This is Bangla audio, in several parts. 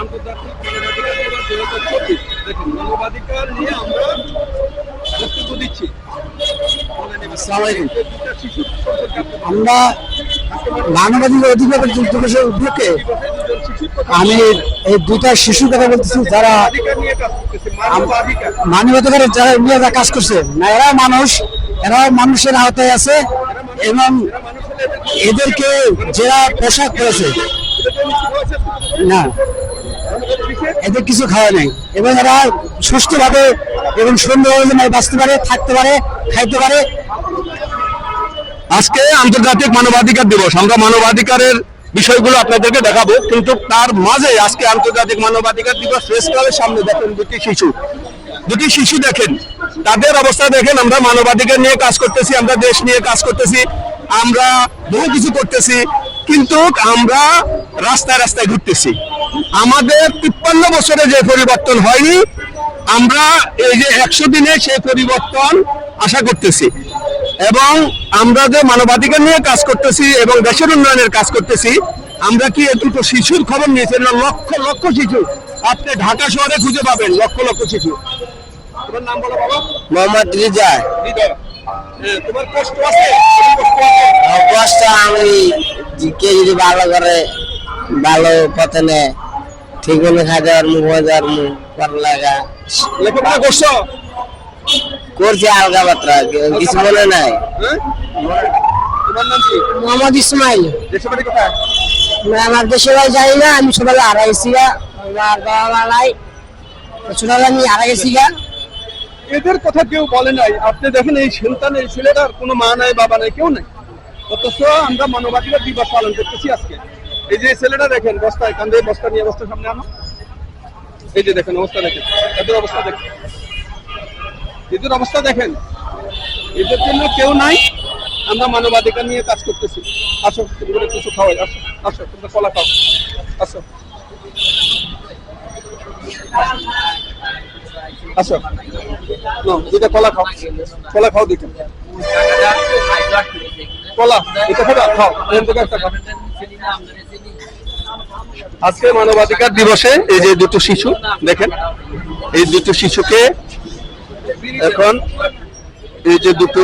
আন্তর্জাতিক মানবাধিকার দিবস দুই হাজার চব্বিশ। দেখুন মানবাধিকার নিয়ে আমরা বক্তব্য দিচ্ছি। শিশু মানবাধিকার অধিকার দিবসের কথা আমি এই দুটা শিশুর কথা বলতেছি যারা মানবাধিকারের যারা নিয়ে কাজ করছে না এরা মানুষ এরাও মানুষের আওতায় আছে এবং এরা এদেরকে যারা পোশাক করেছে? না? এদের কিছু খাওয়া নেই। এবং এরা সুস্থভাবে এবং সুন্দরভাবে যেন বাঁচতে পারে, থাকতে পারে, খাইতে পারে। আজকে আন্তর্জাতিক মানবাধিকার দিবস। আমরা মানবাধিকারের বিষয়গুলো আপনাদেরকে দেখাবো, কিন্তু তার মাঝে আজকে আন্তর্জাতিক মানবাধিকার দিবস প্রেস ক্লাবের সামনে দেখেন দুটি শিশু। দুটি শিশু দেখেন, তাদের অবস্থা দেখেন, আমরা মানবাধিকার নিয়ে কাজ করতেছি, আমরা দেশ নিয়ে কাজ করতেছি, আমরা বহু কিছু করতেছি, কিন্তু আমরা রাস্তায় রাস্তায় ঘুরতেছি। আমাদের তিপ্পান্ন বছরে যে পরিবর্তন হয়নি আমরা এই যে একশো দিনে সেই পরিবর্তন আশা করতেছি। এবং আমরা যে মানবাধিকার নিয়ে কাজ করতেছি এবং দেশের উন্নয়নের কাজ করতেছি আমরা কি দুটো শিশুর খবর নিয়েছি না? লক্ষ লক্ষ শিশু আপনি ঢাকা শহরে খুঁজে পাবেন লক্ষ লক্ষ শিশু। তোমার নাম বলো বাবা। মোহাম্মদ রিজা তোমার কষ্ট আছে? কষ্ট আমি কে যদি ভালো করে ভালো পথে নেয় ঠিক মনে খাই আর মুখ বাজার মুখ পড়ালেখা লেখাপড়া করছ? করছে আলগা কিছু মনে নাই। হ্যাঁ? তোমার নাম কি? মোহাম্মদ ইসমাইল। দেশের বাড়ি কোথায়? আমার বাড়ি যাই না আমি ছোটবেলা হারাইছি আমার বাবা মা নাই। ছোটবেলা আমি হারা গেছি গা। এদের কথা কেউ বলে নাই। আপনি দেখেন এই সন্তান এই ছেলেটার কোনো মা নাই বাবা নাই কেউ নাই। অথচ আমরা মানবাধিকার দিবস পালন করতেছি আজকে। এই যে ছেলেটা দেখেন বস্তায় কান্দে বস্তা নিয়ে বস্তা সামনে আনো। এই যে দেখেন, অবস্থা দেখেন। এদের অবস্থা দেখেন। এদের অবস্থা দেখেন। এদের জন্য কেউ নাই। আমরা মানবাধিকার নিয়ে কাজ করতেছি। আসো তুমি কিছু খাওয়াই। আসো আসো, তোমরা কলা খাও। আসো। আসো। দুইটা কলা খাও। কলা খাও দিকে কলা, এটা খাবা? খাও। একটা খাও। আজকে মানবাধিকার দিবসে এই যে দুটো শিশু, দেখেন, এই দুটো শিশুকে এখন এই যে দুটো।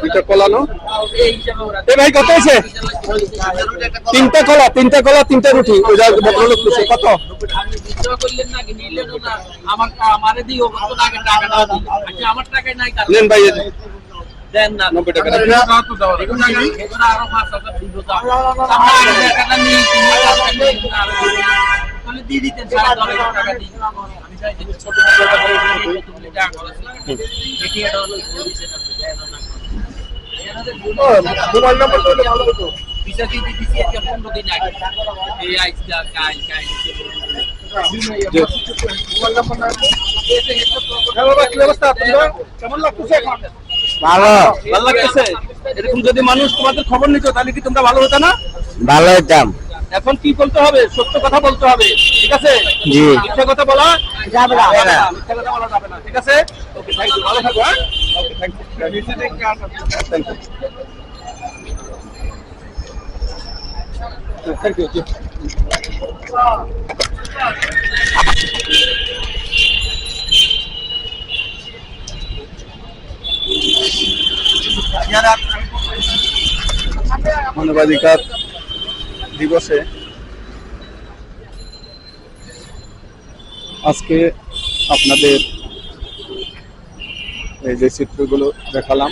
দুইটা কলা নো এ ভাই কত আছে তিনটা কলা তিনটা কলা তিনটা রুটি। ওই যা ভদ্রলোক দিছে, কত? নেন ভাই দেন না নব্বই টাকা দিয়ে দিতেন সাড়ে দশ টাকা দিই আমি চাই ছোট মোবাইল নাম্বার তো ভালো। হতো দিছি আজকে পনেরো দিন আগে এই আইসটা কাল কাল ভালো লাগতেছে? এরকম যদি মানুষ তোমাদের খবর নিত তাহলে কি তোমরা ভালো হতো না? ভালো হইতাম এখন কি বলতে হবে? সত্য কথা বলতে হবে ঠিক আছে? জি। মিথ্যা কথা বলা যাবে না। মিথ্যা কথা বলা যাবে না ঠিক আছে? ওকে থ্যাংক ইউ ভালো থাকো হ্যাঁ okay thank you thank you thank you মানবাধিকার দিবসে আজকে আপনাদের এই যে চিত্রগুলো দেখালাম।